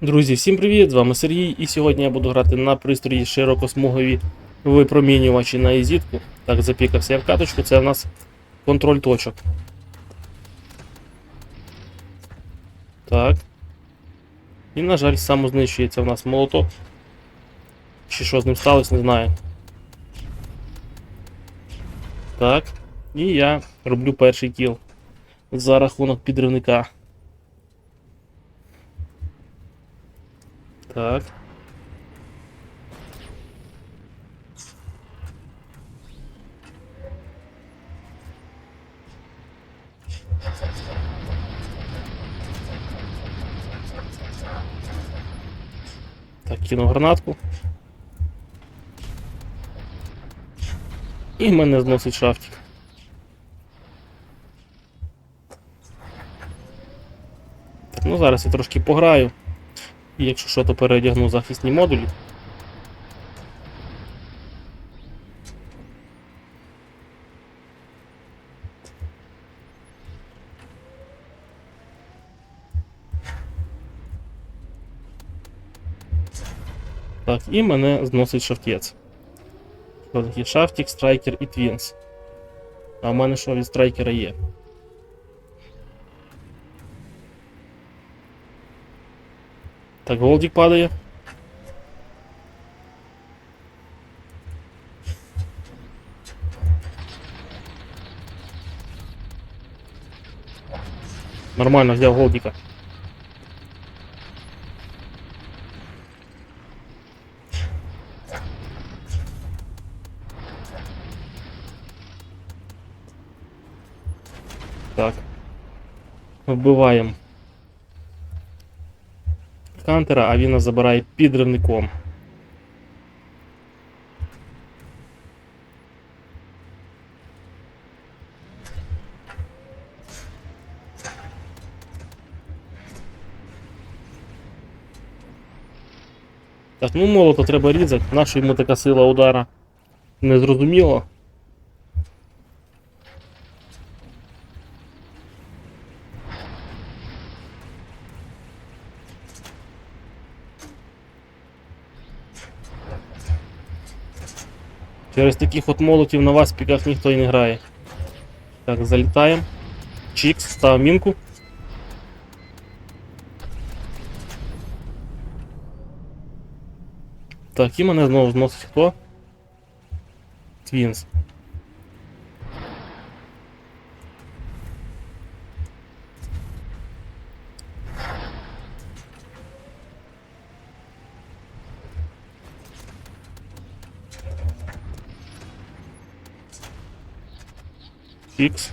Друзі, всім привіт! З вами Сергій, і сьогодні я буду грати на пристрої широкосмугові випромінювачі на ізітку. Так, запікався я в каточку, це у нас контроль точок. Так. І, на жаль, самознищується в нас молоток. Чи що з ним сталося, не знаю. Так. І я роблю перший кіл за рахунок підривника. Так. Так, кину гранатку. І мене зносить шафтик. Ну зараз я трошки пограю. І якщо що, то переодягну захисні модулі. Так, і мене зносить таке? Шафтік, страйкер і твінс. А в мене що від страйкера є? Так, голдик падає. Нормально, взяв голдика. Так. Вбиваємо Кантера, а він нас забирає підривником. Так, ну молото треба різати. Наша йому така сила удара не Через таких от молотів на вас піках ніхто і не грає. Так, залітаємо. Чікс, став мінку. Так, і мене знову зносить хто? Твінс. Фікс.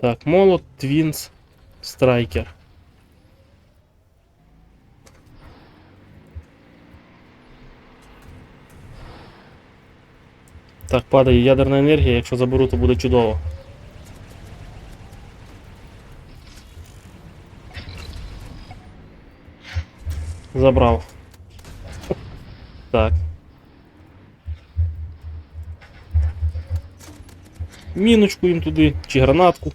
Так, молот, твінс, страйкер. Так, падає ядерна енергія, якщо заберу, то буде чудово. Забрав. Так. Міночку їм туди, чи гранатку.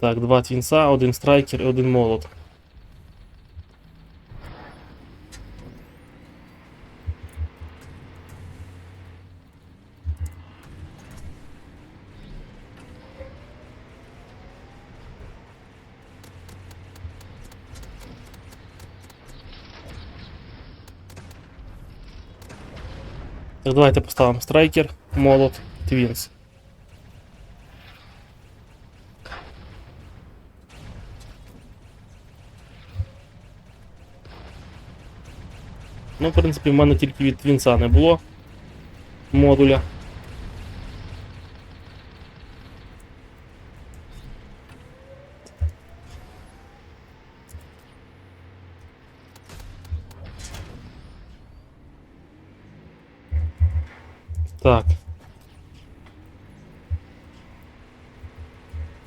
Так, два твінса, один страйкер і один молот. Так, давайте поставимо страйкер, молот, твінс. Ну, в принципі, в мене тільки від твінса не було модуля.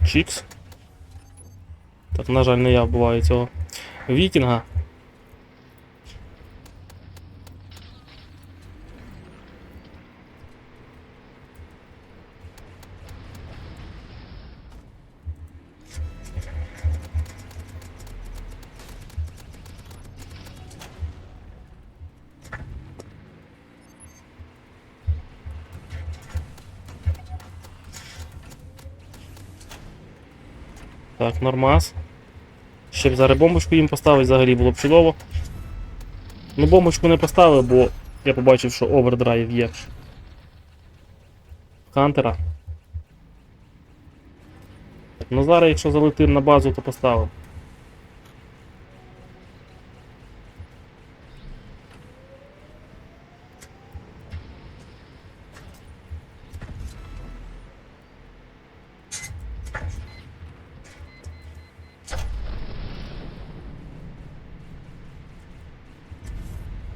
Чікс. Так, на жаль, не я вбиваю цього вікінга. Так, нормас. Ще б зараз бомбочку їм поставити, взагалі було б чудово. Ну, бомбочку не поставив, бо я побачив, що овердрайв є. Хантера. Ну зараз, якщо залетим на базу, то поставив.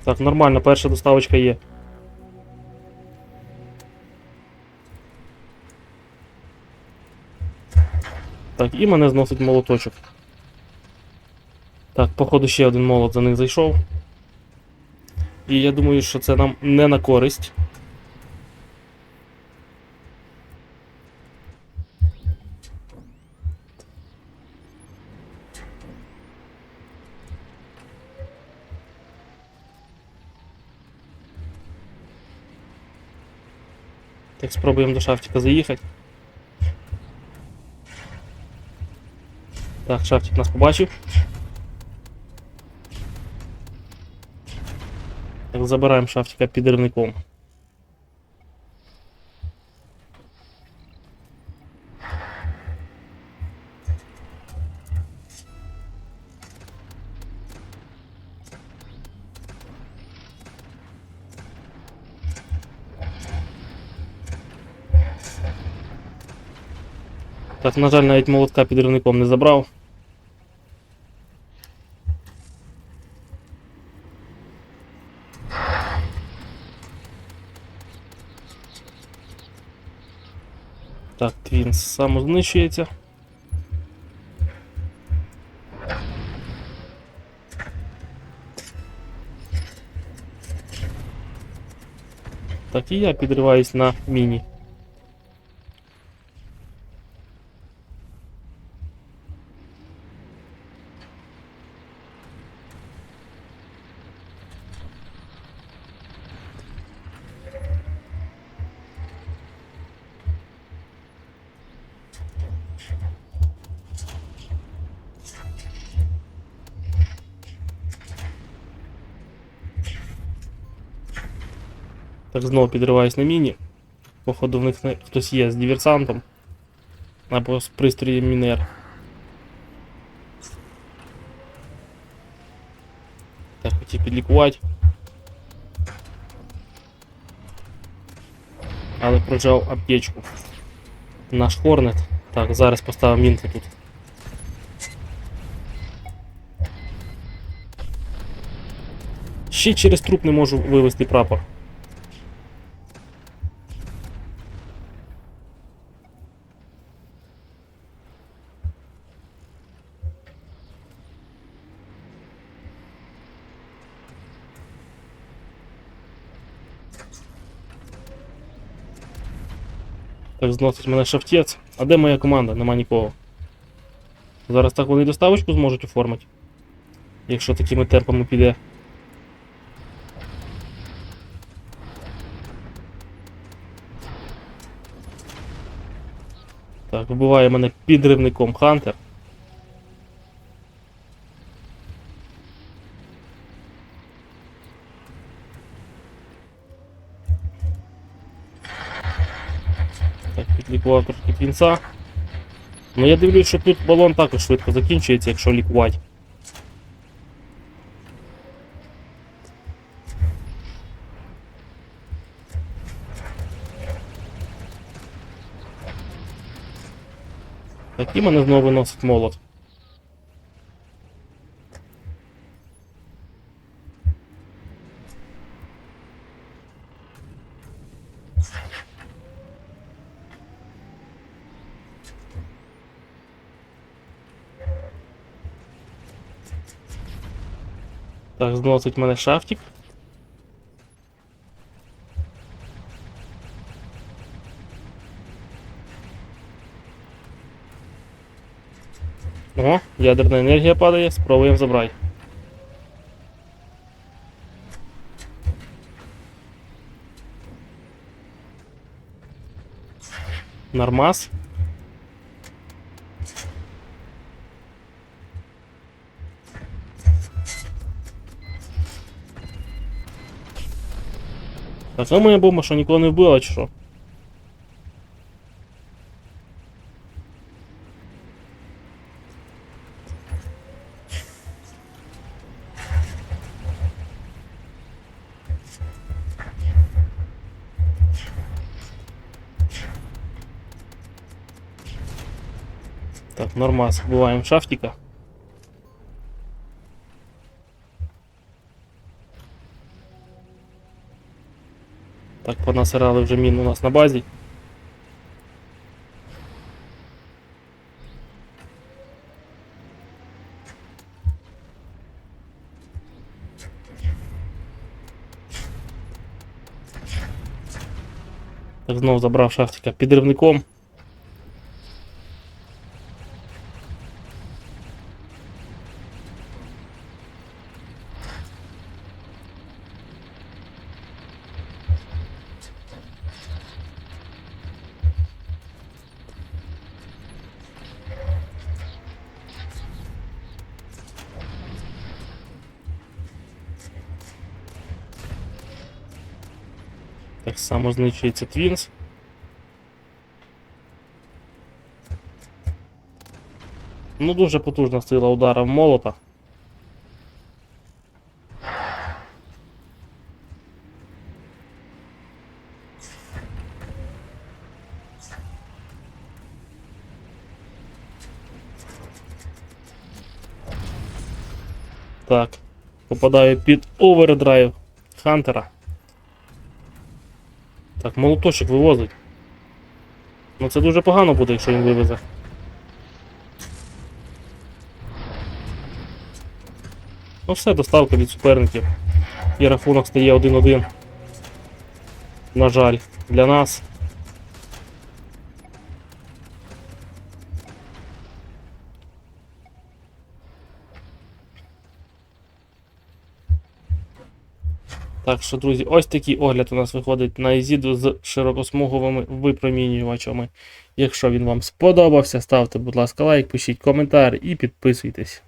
Так, нормально, перша доставочка є. Так, і мене зносить молоточок. Так, походу ще один молот за них зайшов. І я думаю, що це нам не на користь. Так, спробуємо до шафтика заїхати. Так, шафтик нас побачив. Так, забираємо шафтика підривником. Так, на жаль, навіть молотка підривником не забрав. Так, він самознищується. Так, і я підриваюсь на міні. Так, знову підриваюсь на міні. Походу в них не- хтось є з диверсантом. Або з пристроєм мінер. Так, хотів підлікувати. Але прожав аптечку. Наш Хорнет. Так, зараз поставив мінки тут. Ще через труп не можу вивести прапор. Так, зносить мене шафтець. А де моя команда? Нема нікого. Зараз так вони доставочку зможуть оформити. Якщо такими темпами піде. Так, вбиває мене підривником Хантер. Так, підлікував трошки. Ну я дивлюсь, що тут балон також швидко закінчується, якщо лікувати. Так, і мене знову виносить молот. Так, зносить мене шафтик. О, ядерна енергія падає, спробуємо забрати. Нормас. Так, а моя бомба що нікого не вбила, чи? Так, нормас, буваємо шафтика. Так, понасирали вже мін у нас на базі. Так, Знову забрав шахтика підривником. Так само знищується Твінс. Ну, дуже потужна сила удара в молота. Так, попадаю під овердрайв Хантера. Так, молоточок вивозить. Ну це дуже погано буде, якщо він вивезе. Ну все, доставка від суперників. І рахунок стає 1-1. На жаль, для нас. Так що, друзі, ось такий огляд у нас виходить на Ізіду з широкосмуговими випромінювачами. Якщо він вам сподобався, ставте, будь ласка, лайк, пишіть коментар і підписуйтесь.